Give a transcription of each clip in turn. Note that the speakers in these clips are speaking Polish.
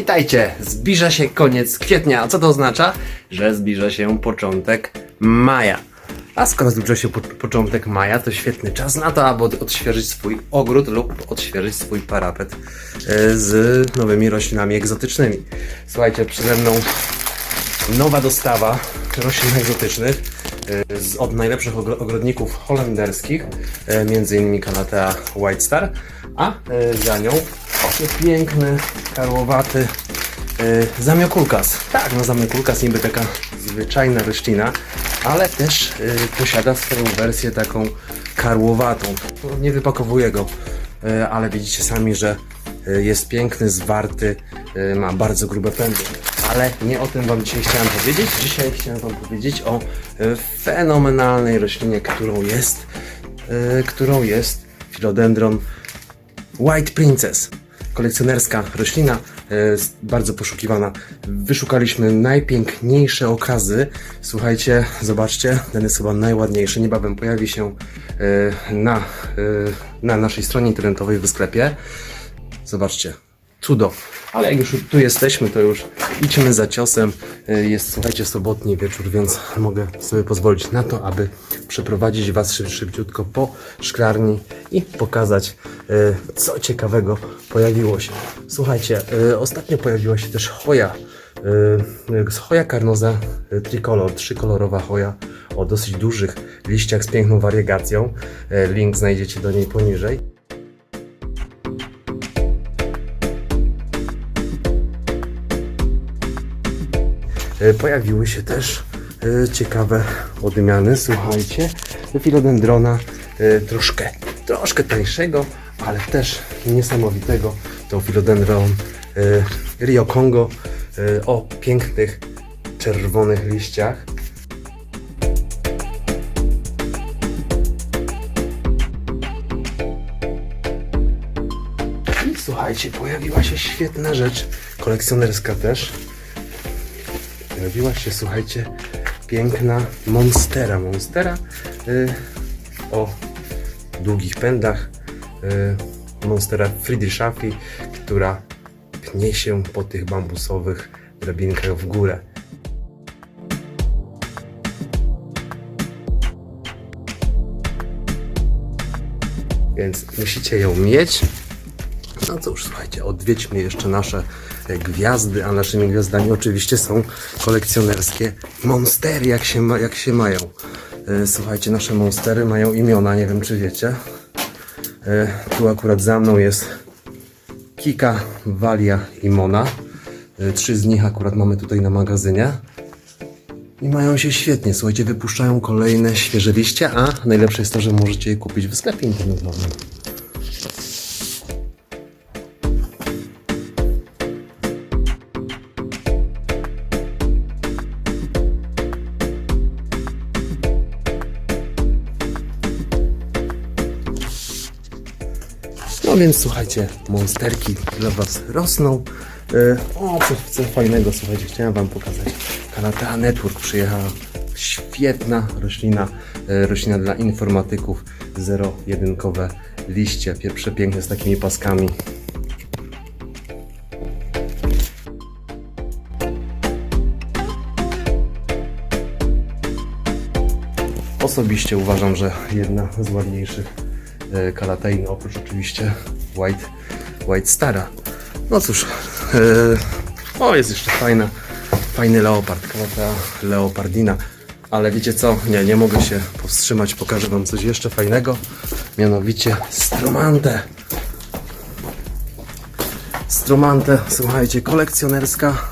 Witajcie! Zbliża się koniec kwietnia. A co to oznacza? Że zbliża się początek maja. A skoro zbliża się po początek maja, to świetny czas na to, aby od odświeżyć swój ogród lub odświeżyć swój parapet e, z nowymi roślinami egzotycznymi. Słuchajcie, przede mną nowa dostawa roślin egzotycznych e, z, od najlepszych ogro- ogrodników holenderskich, e, między innymi Calathea White Star, a za nią piękny, karłowaty e, zamiokulkas. Tak, no zamiokulkas niby taka zwyczajna roślina, ale też e, posiada swoją wersję taką karłowatą. No, nie wypakowuję go, e, ale widzicie sami, że e, jest piękny, zwarty, e, ma bardzo grube pędy. Ale nie o tym Wam dzisiaj chciałem powiedzieć. Dzisiaj chciałem Wam powiedzieć o fenomenalnej roślinie, którą jest, którą jest Philodendron White Princess. Kolekcjonerska roślina, e, bardzo poszukiwana. Wyszukaliśmy najpiękniejsze okazy. Słuchajcie, zobaczcie, ten jest chyba najładniejszy. Niebawem pojawi się e, na, e, na naszej stronie internetowej w sklepie. Zobaczcie, cudo. Ale jak już tu jesteśmy, to już idźmy za ciosem. E, Jest, słuchajcie, sobotni wieczór, więc mogę sobie pozwolić na to, aby przeprowadzić Was szyb, szybciutko po szklarni i pokazać, e, co ciekawego pojawiło się. Słuchajcie, e, ostatnio pojawiła się też choja. Choja carnosa e, tricolor, trzykolorowa choja o dosyć dużych liściach z piękną wariegacją. Link znajdziecie do niej poniżej. Pojawiły się też e, ciekawe odmiany. Słuchajcie, filodendrona e, troszkę, troszkę tańszego, ale też niesamowitego. To filodendron e, Rio Congo e, o pięknych czerwonych liściach. I słuchajcie, pojawiła się świetna rzecz, kolekcjonerska też. Pojawiła się, słuchajcie, piękna monstera. Monstera y, o długich pędach. Y, monstera Friedrichshafi, która pnie się po tych bambusowych drabinkach w górę. Więc musicie ją mieć. No cóż, słuchajcie, odwiedźmy jeszcze nasze e, gwiazdy, a naszymi gwiazdami oczywiście są kolekcjonerskie monstery, jak się, ma, jak się mają. E, Słuchajcie, nasze monstery mają imiona, nie wiem czy wiecie. E, Tu akurat za mną jest Kika, Walia i Mona. Trzy z nich akurat mamy tutaj na magazynie. I mają się świetnie, słuchajcie, wypuszczają kolejne świeże liście, a najlepsze jest to, że możecie je kupić w sklepie internetowym. No więc słuchajcie, monsterki dla Was rosną. E, O, coś co fajnego, słuchajcie, chciałem Wam pokazać. Calathea Network przyjechała. Świetna roślina, e, roślina dla informatyków. Zero-jedynkowe liście, przepiękne z takimi paskami. Osobiście uważam, że jedna z ładniejszych e, kalatein, oprócz oczywiście White, White Stara. No cóż, e, o jest jeszcze fajna, fajny leopard, kalata leopardina. Ale wiecie co? Nie, nie mogę się powstrzymać, pokażę wam coś jeszcze fajnego. Mianowicie stromantę. Stromantę, słuchajcie, kolekcjonerska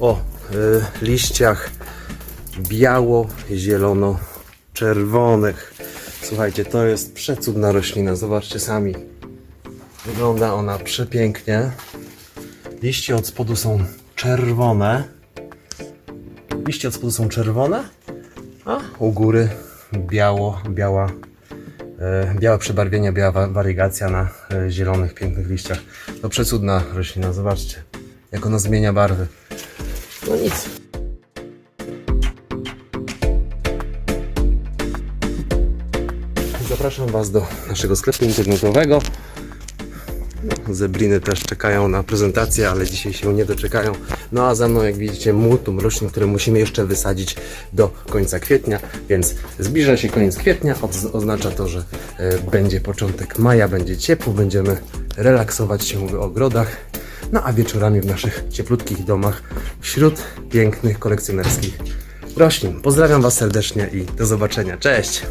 o y, liściach biało-zielono-czerwonych. Słuchajcie, to jest przecudna roślina. Zobaczcie sami. Wygląda ona przepięknie. Liście od spodu są czerwone. Liście od spodu są czerwone, a u góry biało, biała, e, białe przebarwienie, biała wa- wariegacja na e, zielonych, pięknych liściach. To przecudna roślina, zobaczcie, jak ona zmienia barwy. No nic. Zapraszam Was do naszego sklepu internetowego. Zebriny też czekają na prezentację, ale dzisiaj się nie doczekają. No a za mną, jak widzicie, multum roślin, które musimy jeszcze wysadzić do końca kwietnia, więc zbliża się koniec kwietnia. Oz- Oznacza to, że e, będzie początek maja, będzie ciepło, będziemy relaksować się w ogrodach. No a wieczorami w naszych cieplutkich domach wśród pięknych kolekcjonerskich roślin. Pozdrawiam Was serdecznie i do zobaczenia. Cześć!